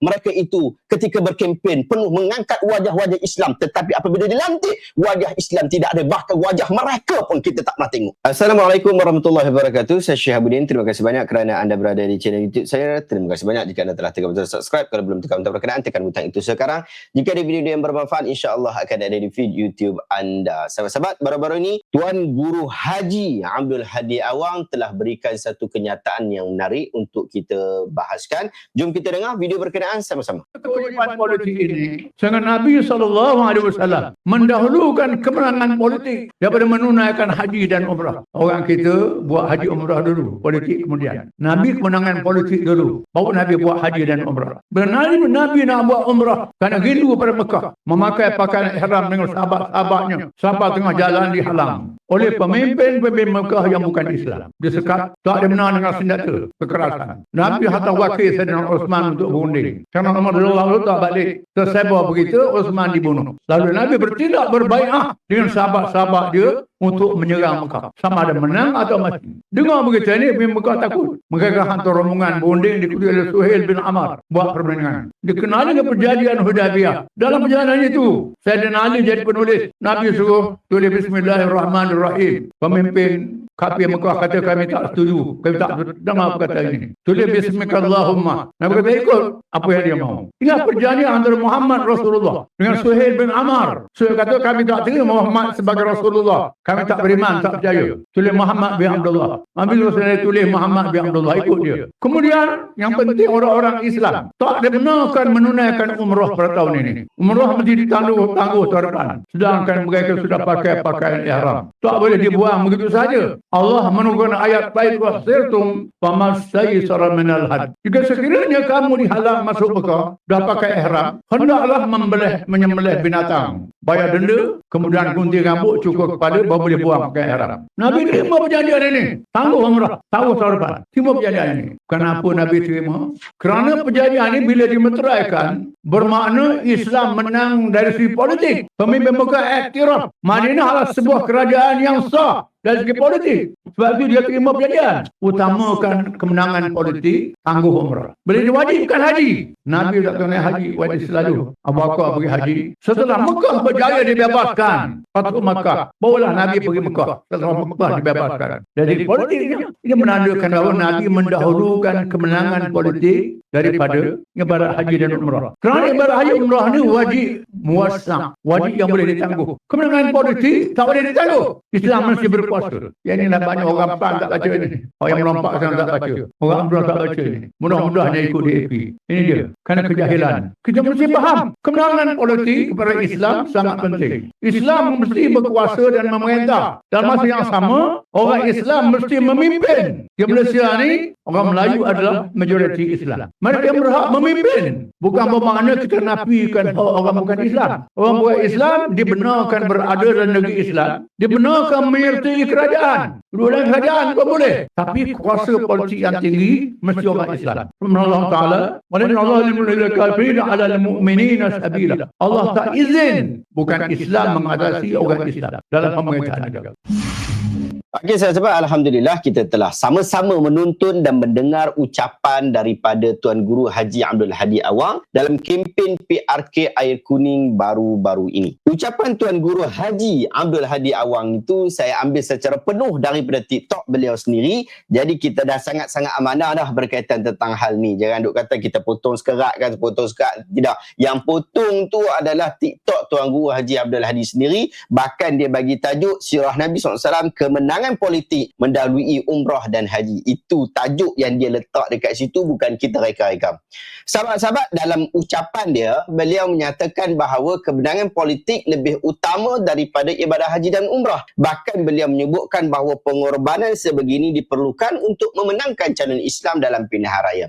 mereka itu ketika berkempen penuh mengangkat wajah-wajah Islam tetapi apabila dilantik wajah Islam tidak ada bahkan wajah mereka pun kita tak pernah tengok. Assalamualaikum warahmatullahi wabarakatuh. Saya Syekh Abudin. Terima kasih banyak kerana anda berada di channel YouTube saya. Terima kasih banyak jika anda telah tekan butang subscribe. Kalau belum tekan butang perkenaan, tekan butang itu sekarang. Jika ada video yang bermanfaat, insya-Allah akan ada di feed YouTube anda. Sahabat-sahabat, baru-baru ini Tuan Guru Haji Abdul Hadi Awang telah berikan satu kenyataan yang menarik untuk kita bahaskan. Jom kita dengar video berkenaan sama-sama. kewajiban politik ini sangat Nabi wasallam mendahulukan kemenangan politik daripada menunaikan haji dan umrah. Orang kita buat haji umrah dulu, politik kemudian. Nabi kemenangan politik dulu, baru Nabi buat haji dan umrah. Benar Nabi nak buat umrah kerana rindu pada Mekah, memakai pakaian ihram dengan sahabat-sahabatnya sampai tengah jalan dihalang oleh pemimpin-pemimpin Mekah yang bukan Islam. Dia sekat, tak ada menang dengan senjata, kekerasan. Nabi hantar wakil Sayyidina Osman untuk berunding. Kerana Umar radhiyallahu tak balik. Tersebar begitu, Osman dibunuh. Lalu Nabi bertindak berbaikat dengan sahabat-sahabat dia untuk menyerang Mekah. Sama ada menang atau mati. Dengar begitu ini, pemimpin Mekah takut. Mereka hantar rombongan berunding diikuti oleh Suhail bin Amar buat perbandingan. Dikenali dengan perjanjian Hudaybiyah. Dalam perjalanan itu, Sayyidina Ali jadi penulis. Nabi suruh tulis Bismillahirrahmanirrahim. Pemimpin kafir Mekah kata kami tak setuju. Kami tak dengar perkataan ini. Tulis Bismillahirrahmanirrahim. Nabi kata ikut apa yang dia mahu. Ingat perjanjian antara Muhammad Rasulullah dengan Suhail bin Amar. Suhail kata kami tak terima Muhammad sebagai Rasulullah. Kami tak beriman, tak percaya. Tulis Muhammad bin Abdullah. Ambil Rasulullah tulis Muhammad bin Abdullah. Ikut dia. Kemudian yang penting orang-orang Islam tak ada benarkan menunaikan umrah pada tahun ini. Umrah mesti ditangguh tangguh tahun depan. Sedangkan mereka sudah pakai pakaian ihram. Tak boleh dibuang begitu saja. Allah menurunkan ayat baik wa sirtum famastaysara minal had. Jika sekiranya kamu dihalang masuk Mekah, dah pakai ihram, hendaklah membelih menyembelih binatang. Bayar denda, kemudian gunting rambut cukup kepada baru boleh buang pakai ihram. Nabi terima perjanjian ini. Tangguh umrah, tahu tahun depan. Terima perjanjian ini. Kenapa Nabi terima? Kerana perjanjian ini bila dimeteraikan, bermakna Islam menang dari segi politik. Pemimpin Mekah iktiraf. Madinah adalah sebuah kerajaan yang sah dari segi politik. Sebab itu dia terima perjanjian. Utamakan kemenangan politik, tangguh umrah. Bila diwajibkan haji, Nabi tak kena haji, wajib selalu. Abu Bakar pergi haji. Setelah Mekah berjaya dibebaskan, Patut Mekah, barulah Nabi pergi Mekah. Setelah Mekah dibebaskan. Jadi politiknya, ini menandakan bahawa Nabi mendahulukan kemenangan politik daripada ibarat haji dan umrah. Kerana ibarat haji umrah ni wajib muasam, wajib yang boleh ditangguh. Kemenangan politik tak boleh ditangguh. Islam mesti berkuasa. Yang ini lah banyak orang PAN tak baca ini. Orang yang melompak sekarang tak baca. Orang umrah tak baca ini. Mudah-mudahnya ikut DAP. Ini dia. Kerana kejahilan. Kita mesti faham. Kemenangan politik kepada Islam sangat penting. Islam mesti berkuasa dan memerintah. Dalam masa yang sama, orang Islam mesti memimpin. Di Malaysia ni, orang Melayu adalah majoriti Islam. Mereka berhak memimpin. Bukan bermakna kita nafikan hak orang bukan Islam. Orang bukan Islam dibenarkan berada dalam negeri Islam. Dibenarkan menyertai kerajaan. Dua-dua kerajaan pun boleh. Tapi kuasa politik yang tinggi mesti orang Islam. Allah Ta'ala Walaikum Allah Al-Mu'lil Al-Kafir ala Al-Mu'minin sabila. Allah tak izin bukan Islam mengatasi orang Islam dalam pemerintahan negara. Okey sahabat Alhamdulillah kita telah sama-sama menuntun dan mendengar ucapan daripada Tuan Guru Haji Abdul Hadi Awang dalam kempen PRK Air Kuning baru-baru ini. Ucapan Tuan Guru Haji Abdul Hadi Awang itu saya ambil secara penuh daripada TikTok beliau sendiri. Jadi kita dah sangat-sangat amanah dah berkaitan tentang hal ni. Jangan duk kata kita potong sekerat kan, potong sekerat. Tidak. Yang potong tu adalah TikTok Tuan Guru Haji Abdul Hadi sendiri. Bahkan dia bagi tajuk Sirah Nabi SAW Kemenangan kemenangan politik mendahului umrah dan haji. Itu tajuk yang dia letak dekat situ bukan kita reka-reka. Sahabat-sahabat dalam ucapan dia, beliau menyatakan bahawa kemenangan politik lebih utama daripada ibadah haji dan umrah. Bahkan beliau menyebutkan bahawa pengorbanan sebegini diperlukan untuk memenangkan calon Islam dalam pilihan raya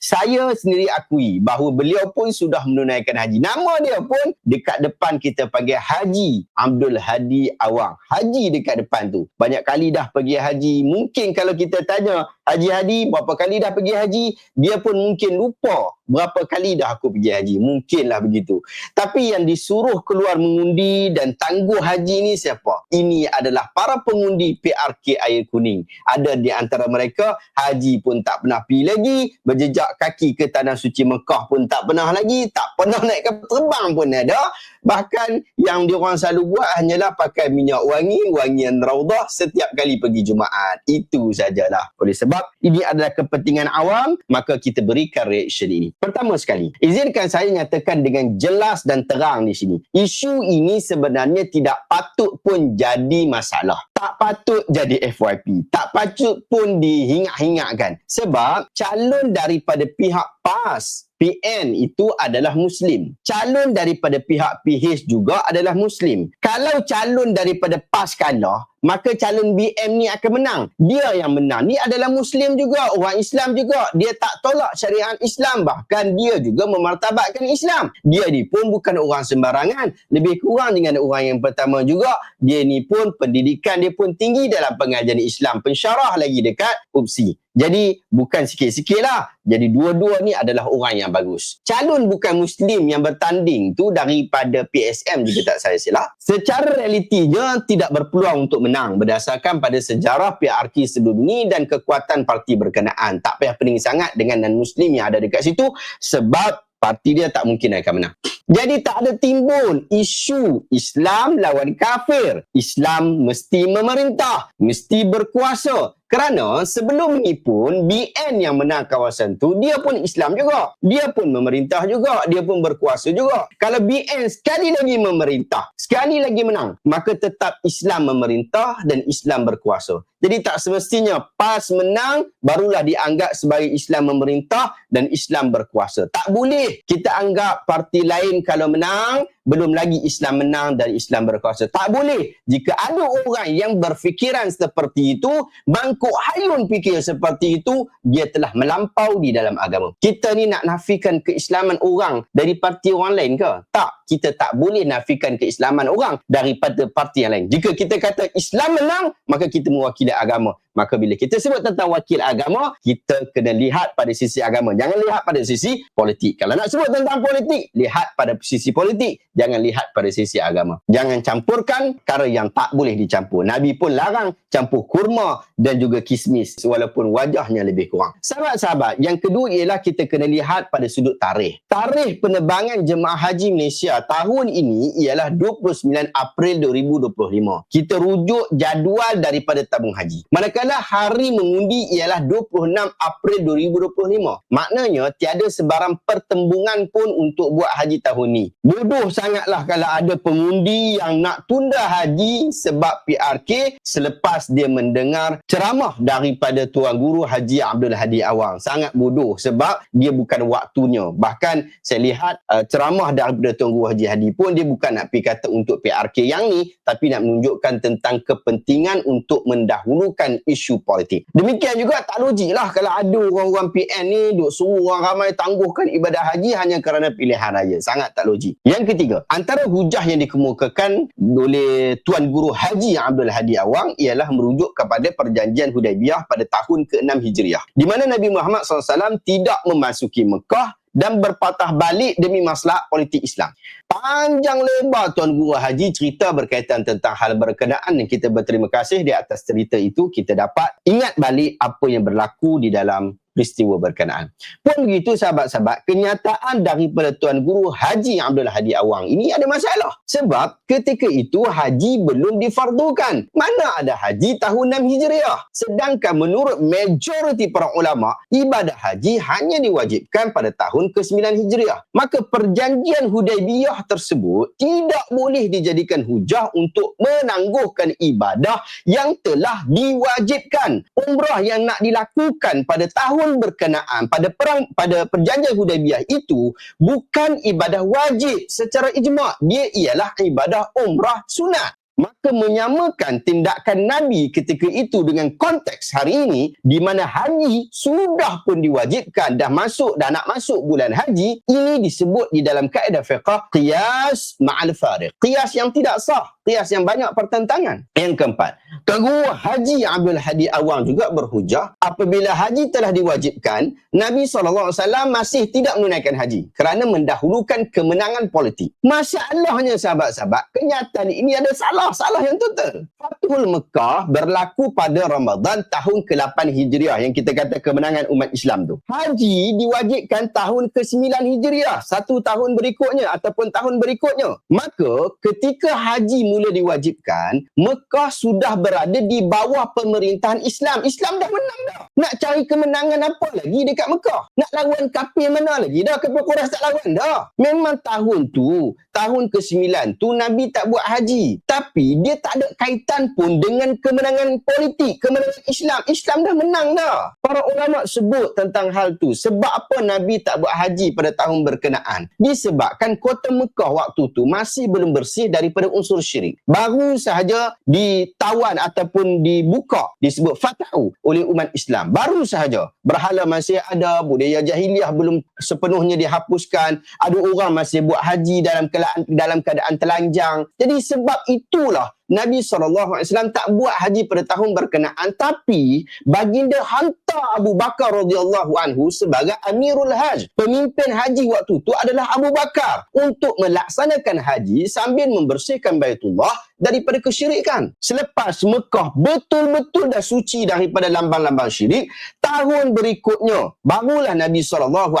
saya sendiri akui bahawa beliau pun sudah menunaikan haji. Nama dia pun dekat depan kita panggil Haji Abdul Hadi Awang. Haji dekat depan tu. Banyak kali dah pergi haji. Mungkin kalau kita tanya Haji Hadi berapa kali dah pergi haji, dia pun mungkin lupa berapa kali dah aku pergi haji. Mungkinlah begitu. Tapi yang disuruh keluar mengundi dan tangguh haji ni siapa? Ini adalah para pengundi PRK Air Kuning. Ada di antara mereka haji pun tak pernah pergi lagi, berjejak kaki ke tanah suci Mekah pun tak pernah lagi, tak pernah naik kapal terbang pun ada. Bahkan yang diorang selalu buat hanyalah pakai minyak wangi, wangian raudah setiap kali pergi Jumaat. Itu sajalah. Oleh sebab ini adalah kepentingan awam, maka kita berikan reaction ini. Pertama sekali, izinkan saya nyatakan dengan jelas dan terang di sini. Isu ini sebenarnya tidak patut pun jadi masalah. Tak patut jadi FYP. Tak patut pun dihingat-hingatkan. Sebab calon daripada pihak PAS PN itu adalah Muslim. Calon daripada pihak PH juga adalah Muslim. Kalau calon daripada PAS kalah, maka calon BM ni akan menang. Dia yang menang. Ni adalah Muslim juga, orang Islam juga. Dia tak tolak syariat Islam. Bahkan dia juga memartabatkan Islam. Dia ni pun bukan orang sembarangan. Lebih kurang dengan orang yang pertama juga. Dia ni pun pendidikan dia pun tinggi dalam pengajian Islam. Pensyarah lagi dekat UPSI. Jadi bukan sikit-sikit lah. Jadi dua-dua ni adalah orang yang bagus. Calon bukan Muslim yang bertanding tu daripada PSM jika tak saya silap. Secara realitinya tidak berpeluang untuk menang berdasarkan pada sejarah PRK sebelum ni dan kekuatan parti berkenaan. Tak payah pening sangat dengan non-Muslim yang ada dekat situ sebab parti dia tak mungkin akan menang. Jadi tak ada timbul isu Islam lawan kafir. Islam mesti memerintah, mesti berkuasa. Kerana sebelum ni pun BN yang menang kawasan tu dia pun Islam juga. Dia pun memerintah juga, dia pun berkuasa juga. Kalau BN sekali lagi memerintah, sekali lagi menang, maka tetap Islam memerintah dan Islam berkuasa. Jadi tak semestinya PAS menang barulah dianggap sebagai Islam memerintah dan Islam berkuasa. Tak boleh kita anggap parti lain kalau menang belum lagi Islam menang dan Islam berkuasa. Tak boleh. Jika ada orang yang berfikiran seperti itu, mangkuk hayun fikir seperti itu, dia telah melampau di dalam agama. Kita ni nak nafikan keislaman orang dari parti orang lain ke? Tak. Kita tak boleh nafikan keislaman orang daripada parti yang lain. Jika kita kata Islam menang, maka kita mewakili agama. Maka bila kita sebut tentang wakil agama, kita kena lihat pada sisi agama. Jangan lihat pada sisi politik. Kalau nak sebut tentang politik, lihat pada sisi politik jangan lihat pada sisi agama. Jangan campurkan perkara yang tak boleh dicampur. Nabi pun larang campur kurma dan juga kismis walaupun wajahnya lebih kurang. Sahabat-sahabat, yang kedua ialah kita kena lihat pada sudut tarikh. Tarikh penerbangan jemaah haji Malaysia tahun ini ialah 29 April 2025. Kita rujuk jadual daripada tabung haji. Manakala hari mengundi ialah 26 April 2025. Maknanya tiada sebarang pertembungan pun untuk buat haji tahun ni. Bodoh sangat sangatlah kalau ada pengundi yang nak tunda haji sebab PRK selepas dia mendengar ceramah daripada Tuan Guru Haji Abdul Hadi Awang. Sangat bodoh sebab dia bukan waktunya. Bahkan saya lihat uh, ceramah daripada Tuan Guru Haji Hadi pun dia bukan nak pergi kata untuk PRK yang ni tapi nak menunjukkan tentang kepentingan untuk mendahulukan isu politik. Demikian juga tak logik lah kalau ada orang-orang PN ni duk suruh orang ramai tangguhkan ibadah haji hanya kerana pilihan raya. Sangat tak logik. Yang ketiga, antara hujah yang dikemukakan oleh Tuan Guru Haji Abdul Hadi Awang ialah merujuk kepada perjanjian Hudaibiyah pada tahun ke-6 Hijriah. Di mana Nabi Muhammad SAW tidak memasuki Mekah dan berpatah balik demi masalah politik Islam. Panjang lebar Tuan Guru Haji cerita berkaitan tentang hal berkenaan dan kita berterima kasih di atas cerita itu kita dapat ingat balik apa yang berlaku di dalam peristiwa berkenaan. Pun begitu sahabat-sahabat, kenyataan daripada Tuan Guru Haji Abdul Hadi Awang ini ada masalah. Sebab ketika itu haji belum difardukan. Mana ada haji tahun 6 Hijriah? Sedangkan menurut majoriti para ulama, ibadah haji hanya diwajibkan pada tahun ke-9 Hijriah. Maka perjanjian Hudaibiyah tersebut tidak boleh dijadikan hujah untuk menangguhkan ibadah yang telah diwajibkan. Umrah yang nak dilakukan pada tahun tahun berkenaan pada perang pada perjanjian Hudaibiyah itu bukan ibadah wajib secara ijma' dia ialah ibadah umrah sunat. Maka menyamakan tindakan Nabi ketika itu dengan konteks hari ini di mana haji sudah pun diwajibkan dah masuk dah nak masuk bulan haji ini disebut di dalam kaedah fiqh qiyas ma'al fariq. Qiyas yang tidak sah qiyas yang banyak pertentangan. Yang keempat Guru Haji Abdul Hadi Awang juga berhujah apabila haji telah diwajibkan Nabi SAW masih tidak menunaikan haji kerana mendahulukan kemenangan politik. Masalahnya sahabat-sahabat kenyataan ini ada salah salah yang total. Fathul Mekah berlaku pada Ramadan tahun ke-8 Hijriah yang kita kata kemenangan umat Islam tu. Haji diwajibkan tahun ke-9 Hijriah satu tahun berikutnya ataupun tahun berikutnya. Maka ketika haji mula diwajibkan Mekah sudah berada di bawah pemerintahan Islam. Islam dah menang dah. Nak cari kemenangan apa lagi dekat Mekah? Nak lawan kafir mana lagi dah? Kafir Quraisy tak lawan dah. Memang tahun tu, tahun ke-9 tu Nabi tak buat haji. Tapi dia tak ada kaitan pun dengan kemenangan politik, kemenangan Islam. Islam dah menang dah. Para ulama sebut tentang hal tu. Sebab apa Nabi tak buat haji pada tahun berkenaan? Disebabkan kota Mekah waktu tu masih belum bersih daripada unsur syirik. Baru sahaja ditawan ataupun dibuka disebut fatahu oleh umat Islam. Baru sahaja berhala masih ada budaya jahiliah belum sepenuhnya dihapuskan ada orang masih buat haji dalam dalam keadaan telanjang. Jadi sebab itulah Nabi SAW tak buat haji pada tahun berkenaan tapi baginda hantar Abu Bakar radhiyallahu anhu sebagai Amirul Hajj. Pemimpin haji waktu itu adalah Abu Bakar untuk melaksanakan haji sambil membersihkan Baitullah daripada kesyirikan. Selepas Mekah betul-betul dah suci daripada lambang-lambang syirik, tahun berikutnya barulah Nabi SAW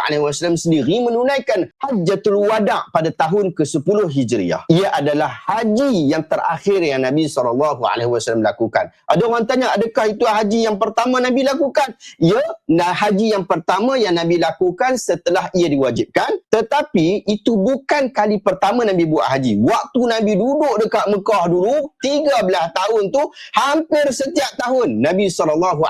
sendiri menunaikan Hajjatul Wada' pada tahun ke-10 Hijriah. Ia adalah haji yang terakhir yang Nabi SAW lakukan. Ada orang tanya, adakah itu haji yang pertama Nabi lakukan? Ya, nah haji yang pertama yang Nabi lakukan setelah ia diwajibkan. Tetapi itu bukan kali pertama Nabi buat haji. Waktu Nabi duduk dekat Mekah dulu 13 tahun tu hampir setiap tahun Nabi SAW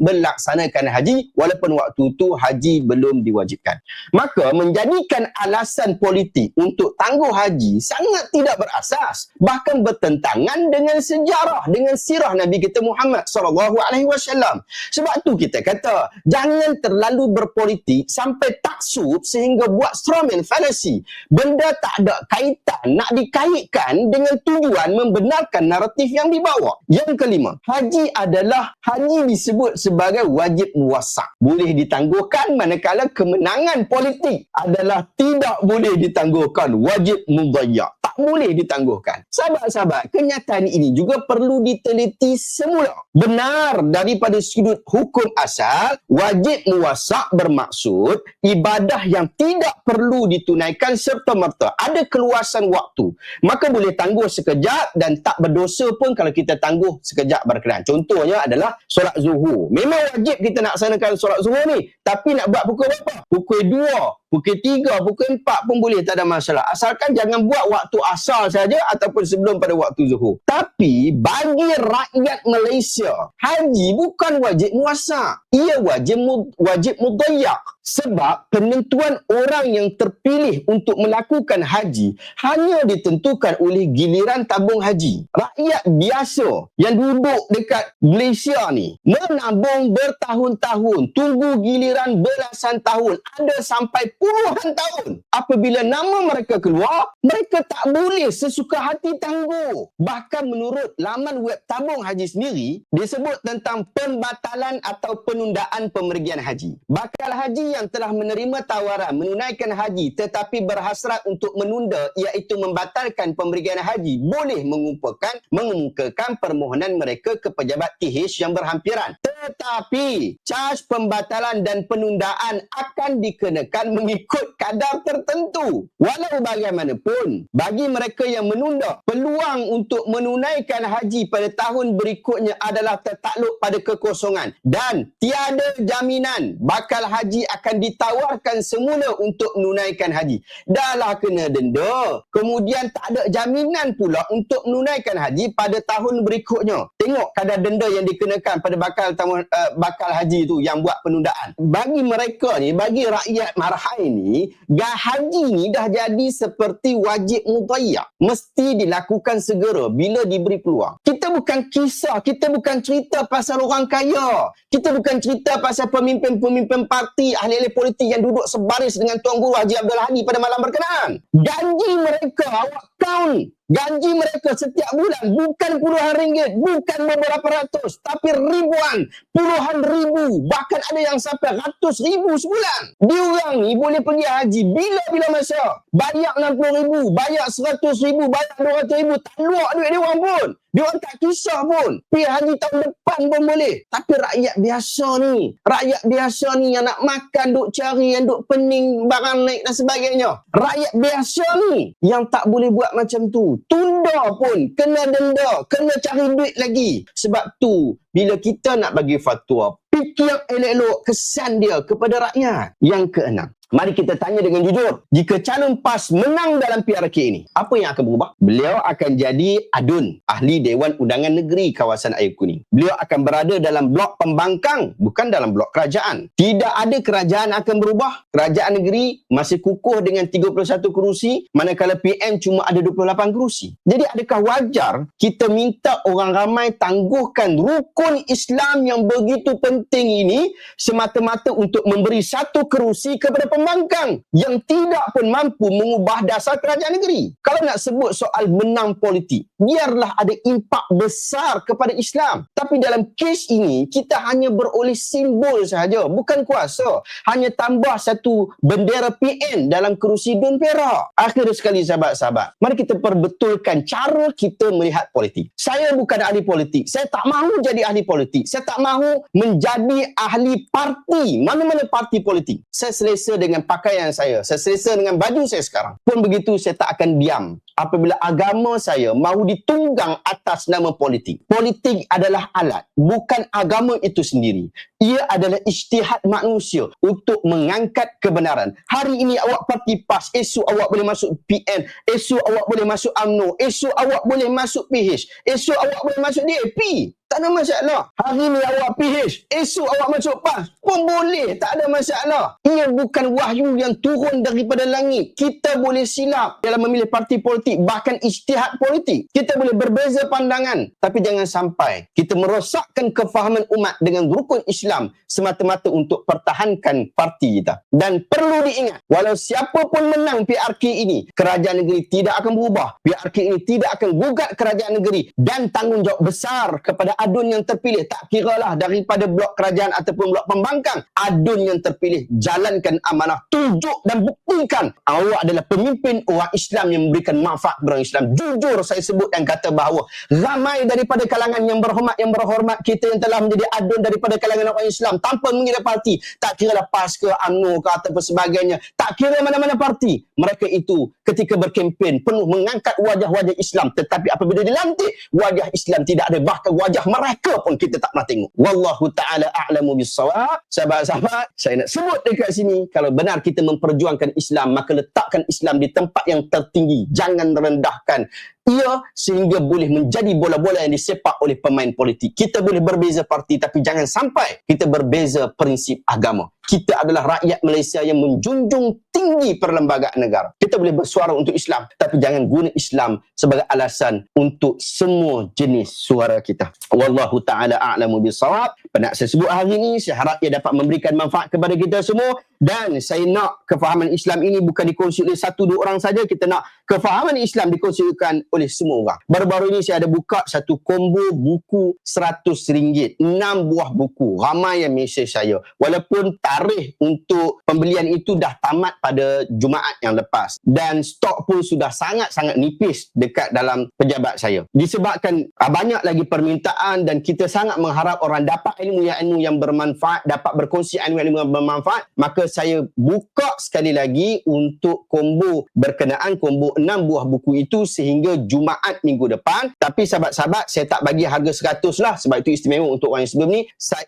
melaksanakan haji walaupun waktu tu haji belum diwajibkan. Maka menjadikan alasan politik untuk tangguh haji sangat tidak berasas bahkan bertentangan dengan sejarah dengan sirah Nabi kita Muhammad SAW. Sebab tu kita kata jangan terlalu berpolitik sampai taksub sehingga buat strawman fallacy. Benda tak ada kaitan nak dikaitkan dengan tu tujuan membenarkan naratif yang dibawa. Yang kelima, haji adalah haji disebut sebagai wajib muwasak. Boleh ditangguhkan manakala kemenangan politik adalah tidak boleh ditangguhkan wajib mudayyak. Tak boleh ditangguhkan. Sahabat-sahabat, kenyataan ini juga perlu diteliti semula. Benar daripada sudut hukum asal, wajib muwasak bermaksud ibadah yang tidak perlu ditunaikan serta-merta. Ada keluasan waktu. Maka boleh tangguh sekejap dan tak berdosa pun kalau kita tangguh sekejap berkenaan. Contohnya adalah solat zuhur. Memang wajib kita nak laksanakan solat zuhur ni. Tapi nak buat pukul berapa? Pukul 2, pukul 3, pukul 4 pun boleh tak ada masalah. Asalkan jangan buat waktu asal saja ataupun sebelum pada waktu zuhur. Tapi bagi rakyat Malaysia, haji bukan wajib muasa. Ia wajib wajib mudayak. Sebab penentuan orang yang terpilih untuk melakukan haji hanya ditentukan oleh giliran tabung haji. Rakyat biasa yang duduk dekat Malaysia ni menabung bertahun-tahun, tunggu giliran belasan tahun, ada sampai puluhan tahun. Apabila nama mereka keluar, mereka tak boleh sesuka hati tangguh. Bahkan menurut laman web tabung haji sendiri, disebut tentang pembatalan atau penundaan pemergian haji. Bakal haji yang telah menerima tawaran menunaikan haji tetapi berhasrat untuk menunda iaitu membatalkan pemberian haji boleh mengumpulkan mengemukakan permohonan mereka ke pejabat TH yang berhampiran tetapi cas pembatalan dan penundaan akan dikenakan mengikut kadar tertentu walau bagaimanapun bagi mereka yang menunda peluang untuk menunaikan haji pada tahun berikutnya adalah tertakluk pada kekosongan dan tiada jaminan bakal haji akan ditawarkan semula untuk menunaikan haji. Dahlah kena denda. Kemudian tak ada jaminan pula untuk menunaikan haji pada tahun berikutnya. tengok kadar denda yang dikenakan pada bakal uh, bakal haji tu yang buat penundaan. Bagi mereka ni, bagi rakyat marhai ni, gah haji ni dah jadi seperti wajib mudayyak. Mesti dilakukan segera bila diberi peluang. Kita bukan kisah, kita bukan cerita pasal orang kaya. Kita bukan cerita pasal pemimpin-pemimpin parti, ahli-ahli politik yang duduk sebaris dengan Tuan Guru Haji Abdul Hadi pada malam berkenaan. Janji mereka, awak count Gaji mereka setiap bulan bukan puluhan ringgit, bukan beberapa ratus, tapi ribuan, puluhan ribu, bahkan ada yang sampai ratus ribu sebulan. Diorang ni boleh pergi haji bila-bila masa. Bayar 60 ribu, bayar 100 ribu, bayar 200 ribu, tak luak duit dia orang pun. Dia orang tak kisah pun. Pergi haji tahun depan pun boleh. Tapi rakyat biasa ni, rakyat biasa ni yang nak makan, duk cari, yang duk pening, barang naik dan sebagainya. Rakyat biasa ni yang tak boleh buat macam tu. Tunda pun, kena denda, kena cari duit lagi. Sebab tu, bila kita nak bagi fatwa, fikir elok-elok kesan dia kepada rakyat. Yang keenam, Mari kita tanya dengan jujur. Jika calon PAS menang dalam PRK ini, apa yang akan berubah? Beliau akan jadi adun, ahli Dewan Undangan Negeri kawasan Air Kuning. Beliau akan berada dalam blok pembangkang, bukan dalam blok kerajaan. Tidak ada kerajaan akan berubah. Kerajaan negeri masih kukuh dengan 31 kerusi, manakala PM cuma ada 28 kerusi. Jadi adakah wajar kita minta orang ramai tangguhkan rukun Islam yang begitu penting ini semata-mata untuk memberi satu kerusi kepada pembangkang yang tidak pun mampu mengubah dasar kerajaan negeri. Kalau nak sebut soal menang politik, biarlah ada impak besar kepada Islam. Tapi dalam kes ini, kita hanya beroleh simbol sahaja, bukan kuasa. Hanya tambah satu bendera PN dalam kerusi Dun Perak. Akhir sekali sahabat-sahabat, mari kita perbetulkan cara kita melihat politik. Saya bukan ahli politik. Saya tak mahu jadi ahli politik. Saya tak mahu menjadi ahli parti. Mana-mana parti politik. Saya selesa dengan pakaian saya. Saya selesa dengan baju saya sekarang. Pun begitu, saya tak akan diam apabila agama saya mahu ditunggang atas nama politik. Politik adalah alat, bukan agama itu sendiri. Ia adalah ijtihad manusia untuk mengangkat kebenaran. Hari ini awak parti PAS, esok awak boleh masuk PN, esok awak boleh masuk UMNO, esok awak boleh masuk PH, esok awak boleh masuk DAP. Tak ada masalah. Hari ni awak PH, esok awak masuk PAS pun boleh. Tak ada masalah. Ia bukan wahyu yang turun daripada langit. Kita boleh silap dalam memilih parti politik, bahkan ijtihad politik. Kita boleh berbeza pandangan. Tapi jangan sampai kita merosakkan kefahaman umat dengan rukun Islam semata-mata untuk pertahankan parti kita. Dan perlu diingat, walau siapa pun menang PRK ini, kerajaan negeri tidak akan berubah. PRK ini tidak akan gugat kerajaan negeri dan tanggungjawab besar kepada adun yang terpilih. Tak kiralah daripada blok kerajaan ataupun blok pembangkang. Adun yang terpilih jalankan amanah tunjuk dan buktikan awak adalah pemimpin orang Islam yang memberikan manfaat kepada Islam. Jujur saya sebut dan kata bahawa ramai daripada kalangan yang berhormat yang berhormat kita yang telah menjadi adun daripada kalangan orang Islam tanpa mengira parti. Tak kiralah PAS ke UMNO ke ataupun sebagainya. Tak kira mana-mana parti. Mereka itu ketika berkempen penuh mengangkat wajah-wajah Islam. Tetapi apabila dilantik wajah Islam tidak ada. Bahkan wajah mereka pun kita tak pernah tengok. Wallahu taala a'lamu bissawab. Sahabat-sahabat, saya nak sebut dekat sini kalau benar kita memperjuangkan Islam, maka letakkan Islam di tempat yang tertinggi. Jangan rendahkan ia sehingga boleh menjadi bola-bola yang disepak oleh pemain politik. Kita boleh berbeza parti tapi jangan sampai kita berbeza prinsip agama. Kita adalah rakyat Malaysia yang menjunjung tinggi perlembagaan negara. Kita boleh bersuara untuk Islam tapi jangan guna Islam sebagai alasan untuk semua jenis suara kita. Wallahu taala a'lamu bisawab. Penat saya sebut hari ini, saya harap ia dapat memberikan manfaat kepada kita semua dan saya nak kefahaman Islam ini bukan dikongsi oleh satu dua orang saja. Kita nak kefahaman Islam dikongsikan oleh semua orang. Baru-baru ini saya ada buka satu combo buku RM100. Enam buah buku. Ramai yang mesej saya. Walaupun tarikh untuk pembelian itu dah tamat pada Jumaat yang lepas. Dan stok pun sudah sangat-sangat nipis dekat dalam pejabat saya. Disebabkan ah, banyak lagi permintaan dan kita sangat mengharap orang dapat ilmu-ilmu yang bermanfaat, dapat berkongsi ilmu-ilmu yang bermanfaat, maka saya buka sekali lagi untuk combo berkenaan combo 6 buah buku itu sehingga Jumaat minggu depan. Tapi sahabat-sahabat, saya tak bagi harga 100 lah sebab itu istimewa untuk orang yang sebelum ni.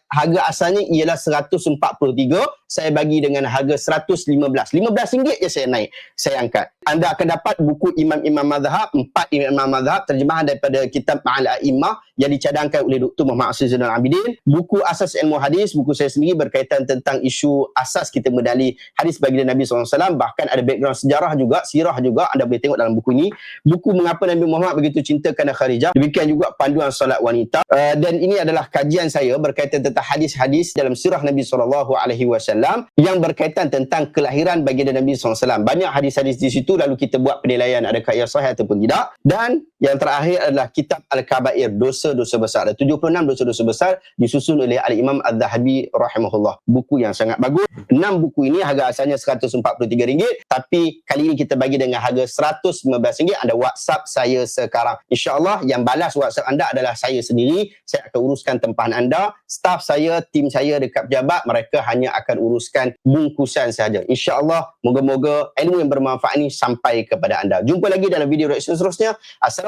Harga asalnya ialah 143, saya bagi dengan harga 115. RM15 je saya naik, saya angkat. anda akan dapat buku imam-imam mazhab, empat imam mazhab terjemahan daripada kitab Ma'al A'immah yang dicadangkan oleh Dr. Muhammad Asri Zainal Abidin. Buku Asas Ilmu Hadis, buku saya sendiri berkaitan tentang isu asas kita medali hadis bagi Nabi SAW. Bahkan ada background sejarah juga, sirah juga. Anda boleh tengok dalam buku ini. Buku Mengapa Nabi Muhammad Begitu Cinta Kerana Kharijah. Demikian juga Panduan Salat Wanita. Uh, dan ini adalah kajian saya berkaitan tentang hadis-hadis dalam sirah Nabi SAW yang berkaitan tentang kelahiran baginda Nabi SAW. Banyak hadis-hadis di situ lalu kita buat penilaian adakah ia sahih ataupun tidak. Dan yang terakhir adalah kitab Al-Kabair, dosa-dosa besar. Ada 76 dosa-dosa besar disusun oleh Al-Imam Al-Zahabi rahimahullah. Buku yang sangat bagus. 6 buku ini harga asalnya RM143 tapi kali ini kita bagi dengan harga RM115. Anda WhatsApp saya sekarang. InsyaAllah yang balas WhatsApp anda adalah saya sendiri. Saya akan uruskan tempahan anda. Staff saya, tim saya dekat pejabat, mereka hanya akan uruskan bungkusan saja. InsyaAllah, moga-moga ilmu yang bermanfaat ini sampai kepada anda. Jumpa lagi dalam video reaction seterusnya. Assalamualaikum